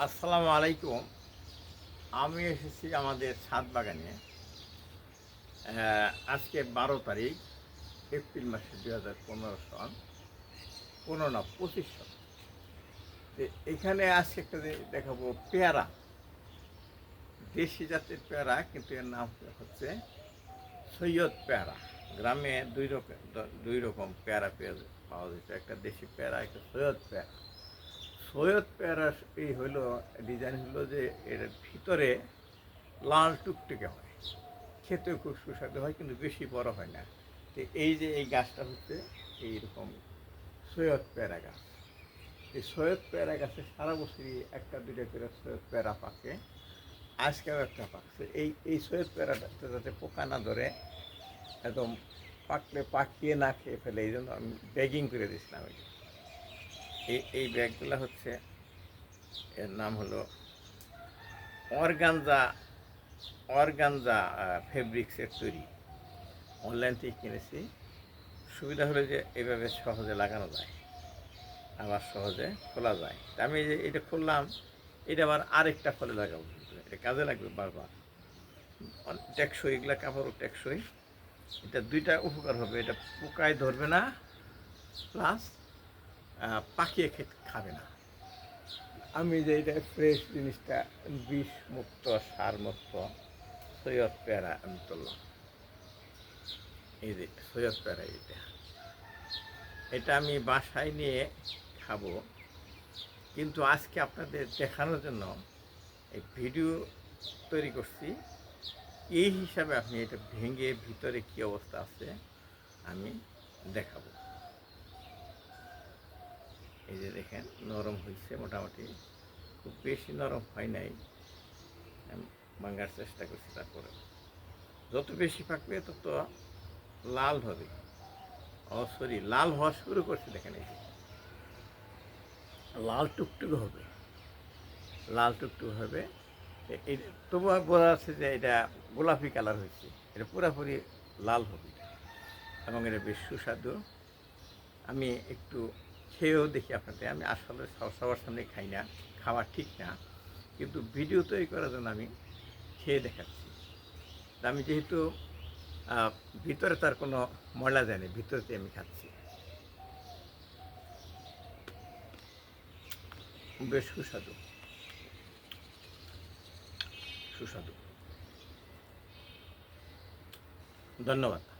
আসসালামু আলাইকুম। আমি এসেছি আমাদের ছাদ বাগানে। আজকে বারো তারিখ, এপ্রিল মাসে দুই হাজার পনেরো সন, পনেরো না, পঁচিশ সন। এখানে আজকে একটা দেখাবো পেয়ারা। দেশি জাতের পেয়ারা, কিন্তু এর নাম হচ্ছে সৈয়দ পেয়ারা। গ্রামে দুই রকম দুই রকম পেয়ারা পেয়ারা পাওয়া যেত একটা দেশি পেয়ারা, একটা সৈয়দ পেয়ারা। সৈয়দ পেয়ারার এই হলো ডিজাইন হলো যে এর ভিতরে লাল টুকটুকে হয়। খেতে খুব সুস্বাদু হয়, কিন্তু বেশি বড় হয় না। তো এই যে এই গাছটা হচ্ছে এইরকম সৈয়দ পেয়ারা গাছ। এই সৈয়দ পেয়ারা গাছে সারা বছরই একটা দুইটা করে সৈয়দ পেয়ারা পাকে, আজকেও একটা পাকছে। এই এই সৈয়দ পেয়ারাটাতে যাতে পোকা না ধরে, একদম পাকলে পাকিয়ে না খেয়ে ফেলে, এই জন্য আমি ব্যাগিং করে দিয়েছিলাম এই এই এই ব্যাগগুলো হচ্ছে, এর নাম হলো অর্গানজা অর্গানজা ফেব্রিক্সের তৈরি। অনলাইন থেকে কিনেছি। সুবিধা হলো যে এইভাবে সহজে লাগানো যায়, আবার সহজে খোলা যায়। আমি যে এটা খুললাম, এটা আবার আরেকটা ফলে লাগাবো। এটা কাজে লাগবে বারবার। টেকসই, এগুলা কাপড়ও টেকসই। এটা দুইটা উপকার হবে। এটা পোকায় ধরবে না প্লাস পাকিয়ে খেতে খাবে না। আমি যে এটা ফ্রেশ জিনিসটা, বিষ মুক্ত, সার মুক্ত, সৈয়দ পেয়ারা আমি তুললাম। এই যে সৈয়দ পেয়ারা এটা এটা আমি বাসায় নিয়ে খাব। কিন্তু আজকে আপনাদের দেখানোর জন্য এই ভিডিও তৈরি করছি। এই হিসাবে আপনি এটা ভেঙে ভিতরে কি অবস্থা আছে আমি দেখাবো। এই যে দেখেন, নরম হয়েছে মোটামুটি। খুব বেশি নরম হয় নাই। ভাঙার চেষ্টা করছি তারপরে। যত বেশি পাকবে তত লাল হবে। ও, সরি, লাল হওয়া শুরু করছে, দেখেন এই। লাল টুকটুক হবে। লাল টুকটুক হবে। এই তবু বলা আছে যে এটা গোলাপি কালার হয়েছে। এটা পুরাপুরি লাল হবে। এবং এটা বেশ সুস্বাদু। আমি একটু খেয়েও দেখি আপনাদের। আমি আসলে সব- সবার সামনে খাই না, খাওয়া ঠিক না। কিন্তু ভিডিও তৈরি করার জন্য আমি খেয়ে দেখাচ্ছি। আমি যেহেতু ভিতরে তার কোনো ময়লা যায়নি ভিতরেতে আমি খাচ্ছি। বেশ সুস্বাদু। সুস্বাদু। ধন্যবাদ।